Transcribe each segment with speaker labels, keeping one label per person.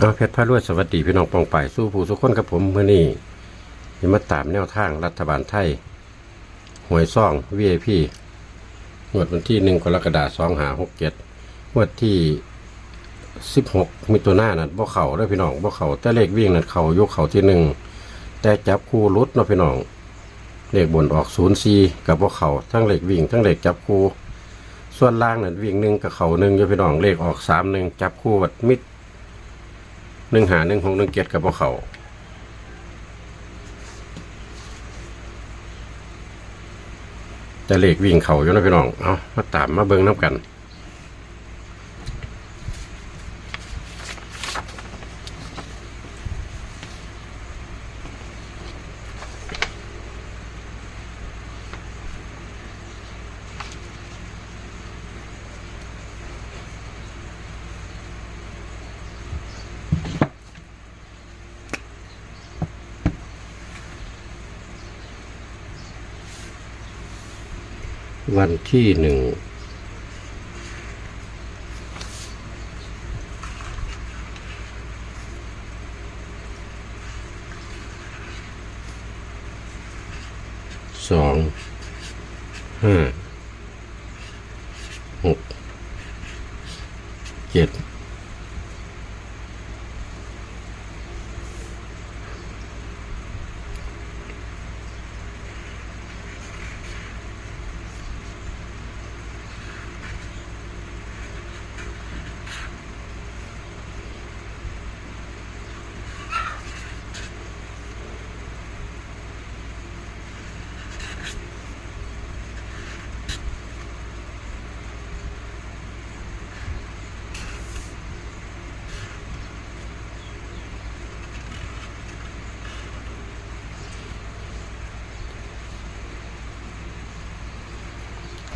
Speaker 1: เอาเพชรพระรวยสวัสดีพี่น้องปองป่ายสู้ผู้สุขคนกับผมเมื่อนี้ยังมาตามแนวทางรัฐบาลไทยหวยซ่อง VIP งวดวันที่หนึ่งกรกฎาคมสองหาหกเจ็ดงวดที่สิบหกมิถุนายนนั่นบ่เข่าเด้อพี่น้องบ่เข่าแต่เลขวิ่งนั่นเข่ายกเข่าที่หนึ่งแต่จับคู่รุดเนาะพี่น้องเลขบนออกศูนย์ซีกับบ่เข่าทั้งเลขวิ่ง ทั้งเลขจับคู่ส่วนล่างนั่นวิ่งหนึ่งกับเข่าหนึ่งอยู่พี่น้องเลขออกสามหนึ่งจับคู่วัดมิด หนึ่งหาหนึ่งหกหนึ่งเกียรกับพวกเขาแต่เลขวิ่งเขาอยู่นะพี่น้อง เอามาตามมาเบิ้งน้ำกัน วันที่หนึ่งสองห้าหกเจ็ด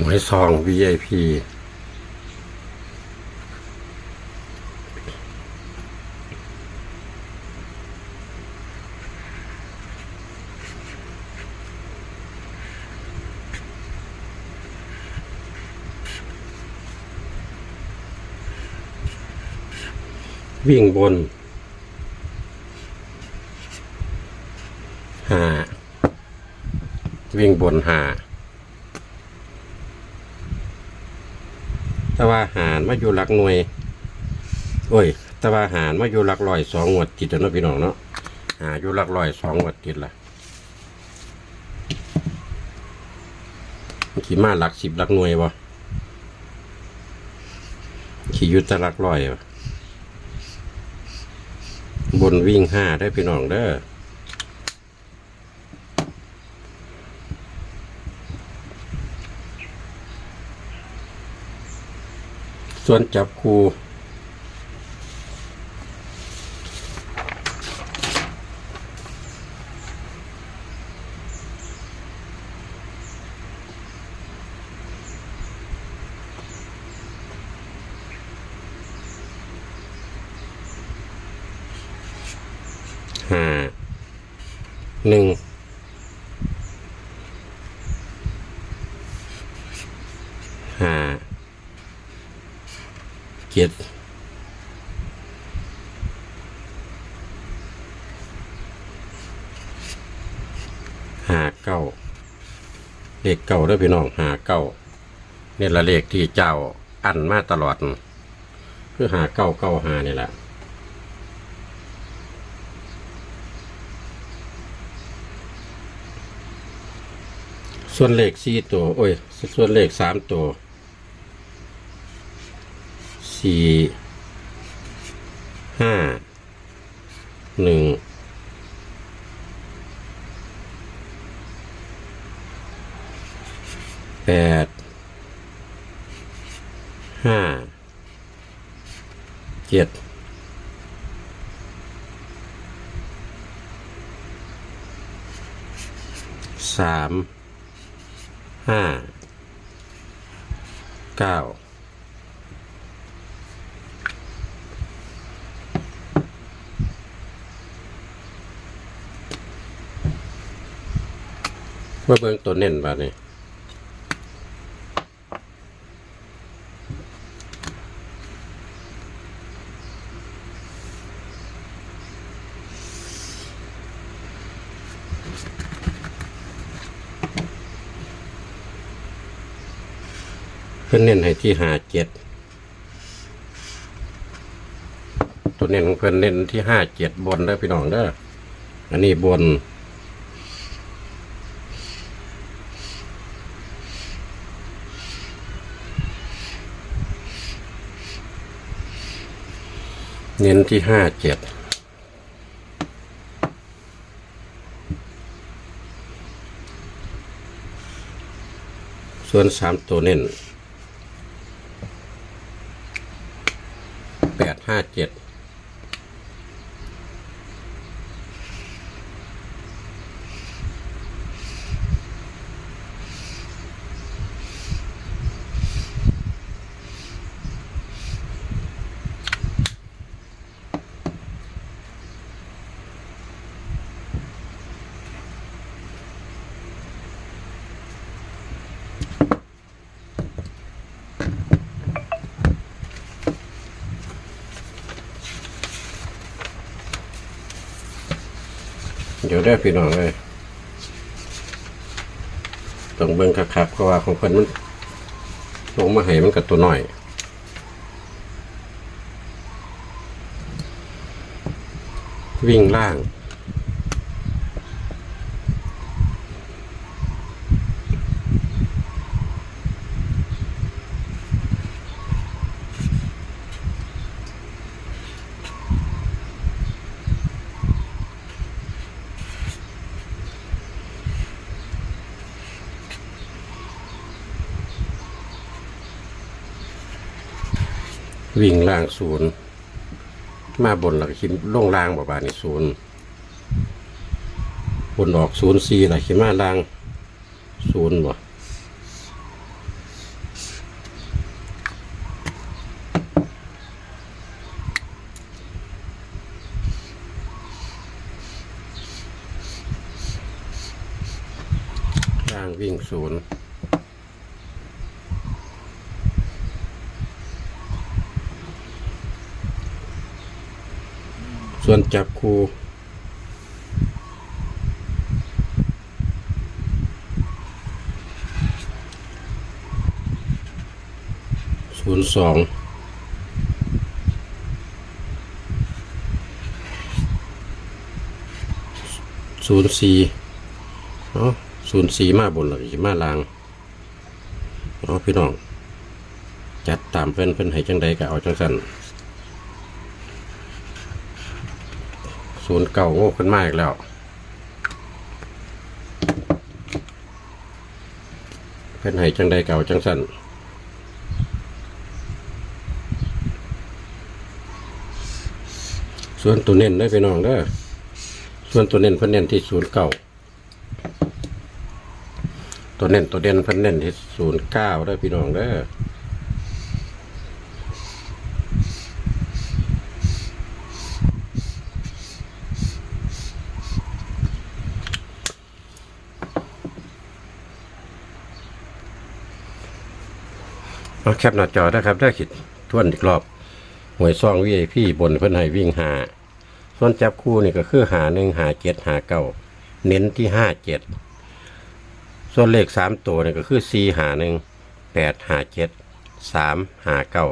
Speaker 1: หวยซอง VIP วิ่งบนหาวิ่งบนหา แต่ว่าหารมาอยู่หลักหน่วย โอ้ย แต่ว่าหารมาอยู่หลักร้อยสองงวดติดแล้วเนาะพี่น้องเนาะหาอยู่หลักร้อยสองงวดติดละขี่มาหลักสิบหลักหน่วยบ่ขี่ยุตหลักร้อยบ่บนวิ่งห้าได้พี่น้องเด้อ ส่วนจับคูห้าหนึ่งห้า เจ็ดหาเก้าเลขเก้าด้วยพี่น้องหาเก้านี่ละเลขที่เจ้าอันมาตลอดคือหาเก้าเก้าหานี่แหละส่วนเลขสี่ตัว โอ้ย ส่วนเลขสามตัว สี่ห้าหนึ่งแปดห้าเจ็ดสามห้าเก้า มาเบิ่งตัวเน้นบาดนี้เพื่อนเน้นให้ที่ห้าเจ็ด ตัวเน้นของเพื่อนเน้นที่ห้าเจ็ดบนได้พี่น้องเด้อ อันนี้บน เน้นที่ห้าเจ็ดส่วนสามตัวเน้นแปดห้าเจ็ด เดี๋ยวได้พี่น้องเลยต้องเบิ่งคักๆเพราะว่าของเพิ่นมันลงมาให้มันกับตัวน้อยวิ่งล่าง วิ่งล่างศูนย์มาบนหลักคิมล่องล่างบ่บานี่ศูนย์บนออกศูนย์สี่หลักคิมมาล่างศูนย์บ่ล่างวิ่งศูนย์ ส่วนจับคูศูนย์สองศูนย์สี่เนาะศูนย์สี่มาบนหรือมาลางเนาะพี่น้อง จัดตามเพิ่อนเพิ่อนให้จังใดก็เอาจังสัน ศูนย์เก่าโง่ขึ้นมาอีกแล้ว เพื่อนให้จังใดเก่าจังสันส่วนตัวเน้นได้ไปน้องเด้อส่วนตัวเน้นเพิ่นเน้นที่ศูนย์เก่าตัวเน้นตัวเด่นเพิ่นเน้นที่ศูนย์เก้าได้พี่น้องเด้อ เอาแคปหน้าจอนะครับได้ขีดทวนอีกรอบหวยซองวีไอพี่บนเพิ่อนให้วิ่งหาส่วนจับคู่นี่ก็คือหาหนึ่งหาเจ็ดหาเก้าเน้นที่ห้าเจ็ดส่วนเลขสามตัวนี่ก็คือสี่หาหนึ่งแปดหาเจ็ดสามหาเก้า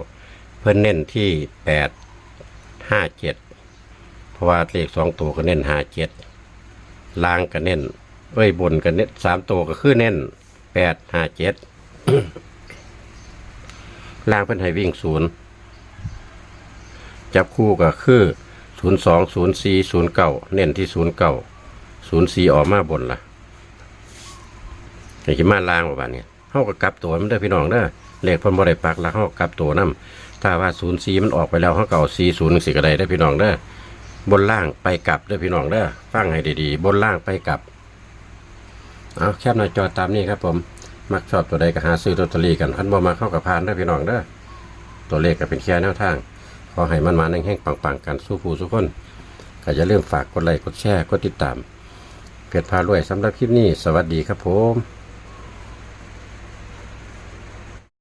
Speaker 1: เพิ่นเน้นที่แปดห้าเจ็ดเพราะว่าเลขสองตัวก็เน้นหาเจ็ดล่างก็เน้นเอ้ยบนก็เน้นสามตัวก็คือเน้นแปดหาเจ็ด ล่างเป็นให้วิ่งศูนย์จับคู่ก็คือศูนย์สองศูนย์สี่ศูนย์เก้าเน้นที่ศูนย์เก้าศูนย์สี่ออกมาบนล่ะไอ้ที่มาล่างประมาณนี้เขาก็กลับตัวมันได้พี่น้องเด้อเลขเพันบ่ได้ปักแล้วเขาก็กลับตัวนํถ้าว่าศูนย์สี่มันออกไปแล้วเขาเก่าสี่ศูนย์สี่ก็ได้ได้พี่น้องเด้อบนล่างไปกลับเด้อพี่น้องเด้อฟังให้ดีๆ บนล่างไปกลับเอาแคบหน้าจอตามนี้ครับผม มักชอบตัวใดก็หาซื้อลอตเตอรี่กันพันบ่มาเข้ากับพานได้พี่น้องเด้อตัวเลขก็เป็นแค่แนวทางขอให้มันมาแห้งๆปังๆกันสู้ผู้สู้คนก็อย่าลืมฝากกดไลค์กดแชร์กดติดตาม เพจพารวยสำหรับคลิปนี้ สวัสดีครับผม